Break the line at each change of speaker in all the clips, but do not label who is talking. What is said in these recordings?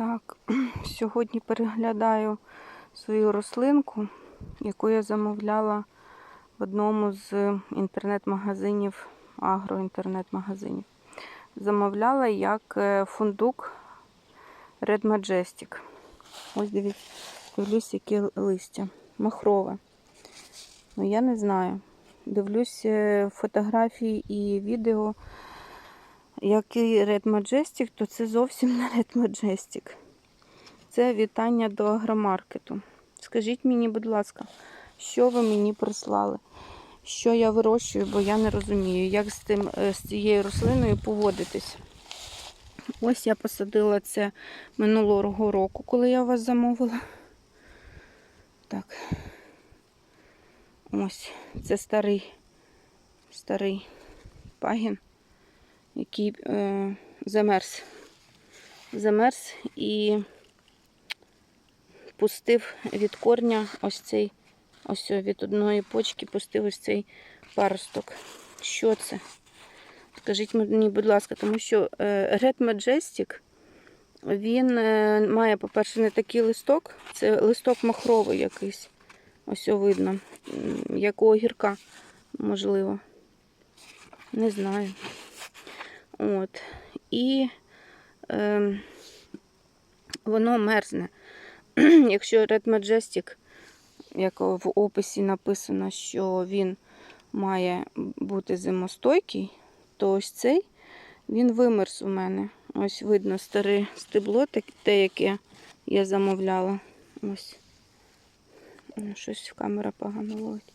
Так, сьогодні переглядаю свою рослинку, яку я замовляла в одному з інтернет-магазинів, агроінтернет-магазинів. Замовляла як е, фундук Red Majestic. Ось дивіться, дивлюсь, яке листя. Махрове. Ну, я не знаю. Дивлюсь е, фотографії і відео. Який Red Majestic, то це зовсім не Red Majestic. Це вітання до агромаркету. Скажіть мені, будь ласка, що ви мені прислали? Що я вирощую, бо я не розумію, як з, тим, е, з цією рослиною поводитись. Ось я посадила це минулого року, коли я вас замовила. Так. Ось, це старий, старий пагін який е, замерз. Замерз і пустив від корня ось цей, ось від одної почки пустив ось цей паросток. Що це? Скажіть мені, будь ласка, тому що е, Red Majestic, він е, має, по-перше, не такий листок, це листок махровий якийсь. Ось видно, м, як у огірка, можливо. Не знаю. От. І е, воно мерзне. Якщо Red Majestic, як в описі написано, що він має бути зимостойкий, то ось цей він вимерз у мене. Ось видно старе стебло, те, яке я замовляла. Ось. Щось камера погано ловить.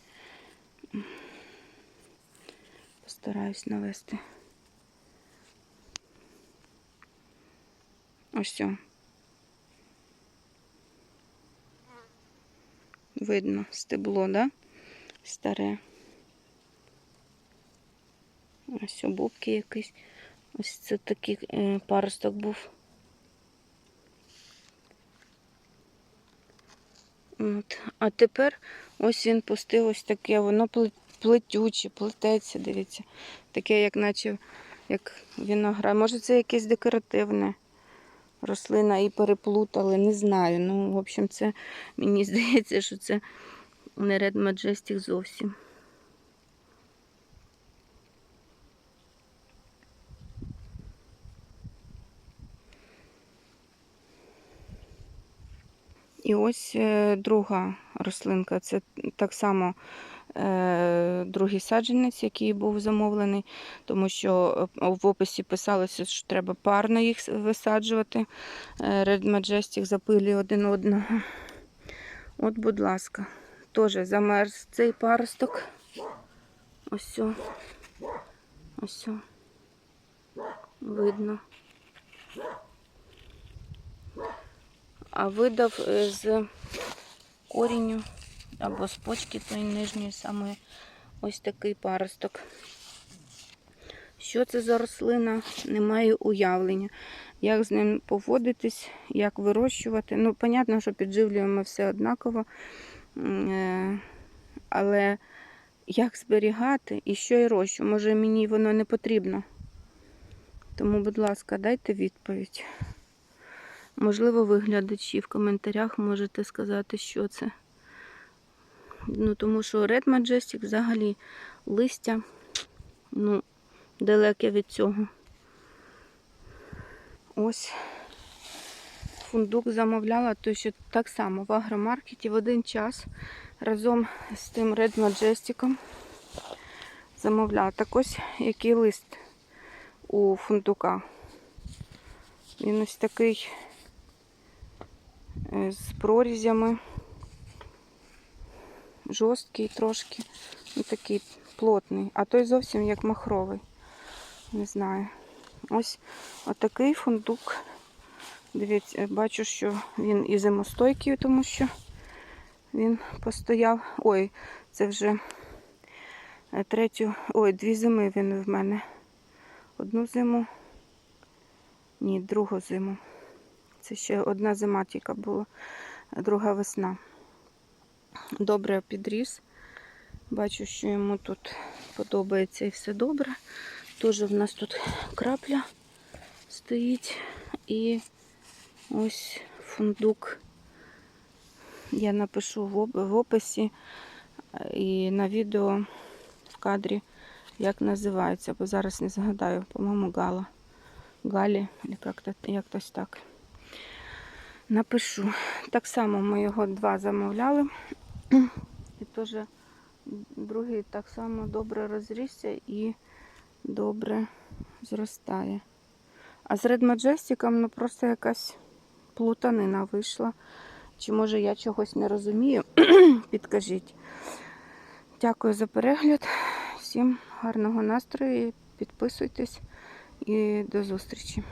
Постараюсь навести. Ось все. Видно стебло, да? Старе. Ось обубки якийсь. Ось це такий е, паросток був. От. А тепер ось він пустив ось таке, воно плетюче, плететься, дивіться. Таке, як наче як виноград. Може це якесь декоративне рослина і переплутали, не знаю. Ну, в общем, це мені здається, що це не Red Majestic зовсім. І ось е, друга рослинка. Це так само другий саджанець, який був замовлений, тому що е, в описі писалося, що треба парно їх висаджувати. Red Majestic запилює один одного. От, будь ласка, теж замерз цей паросток. Ось. Ось. Видно. а видав з корінню або з почки тої нижньої самої ось такий паросток. Що це за рослина? Не маю уявлення. Як з ним поводитись, як вирощувати. Ну, понятно, що підживлюємо все однаково. Е, але як зберігати і що я рощу? Може мені воно не потрібно. Тому, будь ласка, дайте відповідь. Можливо, ви глядачі в коментарях можете сказати, що це. Ну, Тому що Red Majestic взагалі листя ну, далеке від цього. Ось фундук замовляла, то що так само в агромаркеті в один час разом з тим Red Majestic замовляла. Так ось який лист у фундука. Він ось такий Е, з прорізями. Жорсткий трошки і такий плотний, а той зовсім як махровий. Не знаю. Ось отакий фундук. Дивіться, бачу, що він і зимостойкий, тому що він постояв. Ой, це вже е, третю, ой, дві зими він в мене. Одну зиму, ні, другу зиму. Це ще одна зима тільки була, друга весна. Добре підріс. Бачу, що йому тут подобається і все добре. Теж в нас тут крапля стоїть і Ось фундук. Я напишу в описі е, і на відео в кадрі, як називається, бо зараз не згадаю, по-моєму, Гала. Галі, як-то якось так. Напишу. Так само ми його два замовляли. І теж другий так само добре розрісся і добре зростає. А з Red Majestic, ну просто якась плутанина вийшла. Чи може я чогось не розумію? Підкажіть. Дякую за перегляд. Всім гарного настрою. Підписуйтесь і до зустрічі.